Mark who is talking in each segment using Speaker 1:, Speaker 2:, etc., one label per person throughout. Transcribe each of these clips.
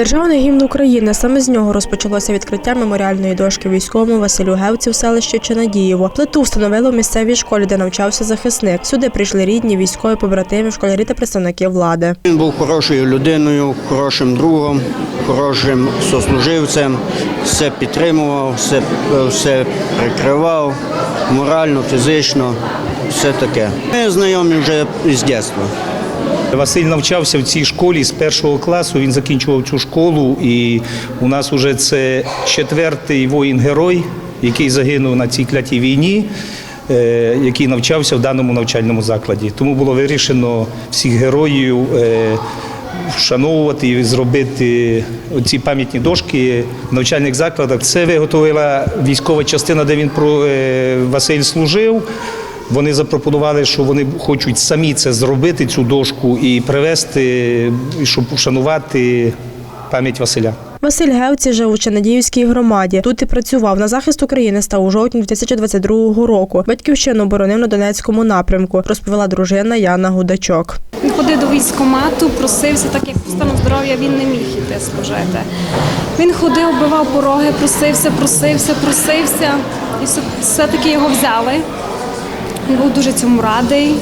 Speaker 1: Державний гімн України саме з нього розпочалося відкриття меморіальної дошки військовому Василю Гевці в селищі Чинадієво. Плиту встановили в місцевій школі, де навчався захисник. Сюди прийшли рідні, військові побратими, школярі та представники влади.
Speaker 2: Він був хорошою людиною, хорошим другом, хорошим сослуживцем, все підтримував, все, все прикривав, морально, фізично, все таке. Ми знайомі вже з дитинства.
Speaker 3: Василь навчався в цій школі з першого класу. Він закінчував цю школу, і у нас вже це четвертий воїн-герой, який загинув на цій клятій війні, е, який навчався в даному навчальному закладі. Тому було вирішено всіх героїв е, вшановувати і зробити ці пам'ятні дошки в навчальних закладах. Це виготовила військова частина, де він про е, Василь служив. Вони запропонували, що вони хочуть самі це зробити, цю дошку, і привезти, і щоб вшанувати пам'ять Василя.
Speaker 1: Василь Гевці жив у Чинадіївській громаді. Тут і працював. На захист України став у жовтні 2022 року. Батьківщину боронив на Донецькому напрямку, розповіла дружина Яна Гудачок.
Speaker 4: Він ходив до військкомату, просився, так як по стану здоров'я він не міг іти служити. Він ходив, бивав пороги, просився, просився, просився. І все-таки його взяли. Він був дуже цьому радий.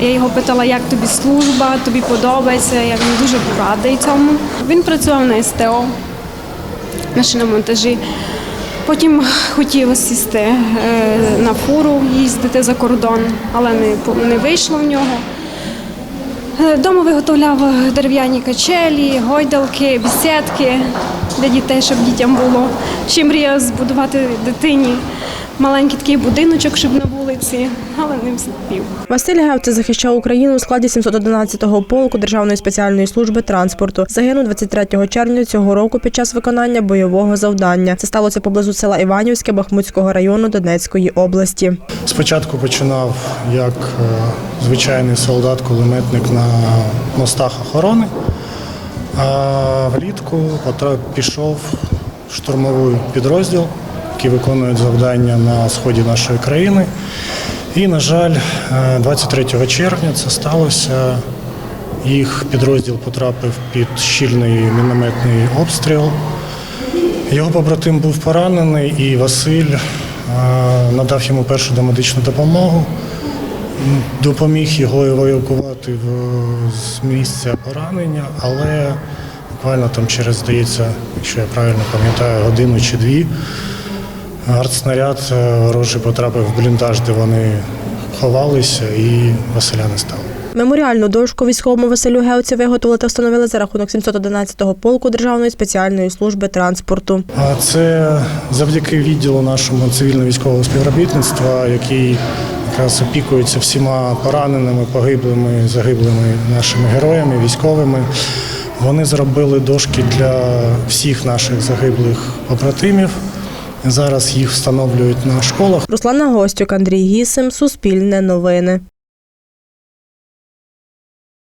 Speaker 4: Я його питала, як тобі служба, тобі подобається. Я він дуже був радий цьому. Він працював на СТО, на шиномонтажі. Потім хотів сісти е, на фуру, їздити за кордон, але не, не вийшло в нього. Е, Дома виготовляв дерев'яні качелі, гойдалки, бісідки для дітей, щоб дітям було. Ще мріяв збудувати дитині маленький такий будиночок, щоб на вулиці, але не встиг.
Speaker 1: Василь Гевці захищав Україну у складі 711-го полку Державної спеціальної служби транспорту. Загинув 23 червня цього року під час виконання бойового завдання. Це сталося поблизу села Іванівське Бахмутського району Донецької області.
Speaker 5: Спочатку починав як е, звичайний солдат-кулеметник на мостах охорони, а влітку пішов в штурмовий підрозділ, який виконує завдання на сході нашої країни. І, на жаль, е, 23 червня це сталося. Їх підрозділ потрапив під щільний мінометний обстріл. Його побратим був поранений, і Василь е, надав йому першу домедичну допомогу, допоміг його евакуювати з місця поранення, але буквально там через, здається, якщо я правильно пам'ятаю, годину чи дві, артснаряд е, ворожий потрапив в бліндаж, де вони ховалися, і Василя не стало.
Speaker 1: Меморіальну дошку військовому Василю Гевці виготовили та встановили за рахунок 711-го полку Державної спеціальної служби транспорту.
Speaker 5: А це завдяки відділу нашому цивільно-військового співробітництва, який якраз опікується всіма пораненими, погиблими, загиблими нашими героями, військовими. Вони зробили дошки для всіх наших загиблих побратимів. Зараз їх встановлюють на школах.
Speaker 1: Руслана Гостюк, Андрій Гісим, Суспільне новини.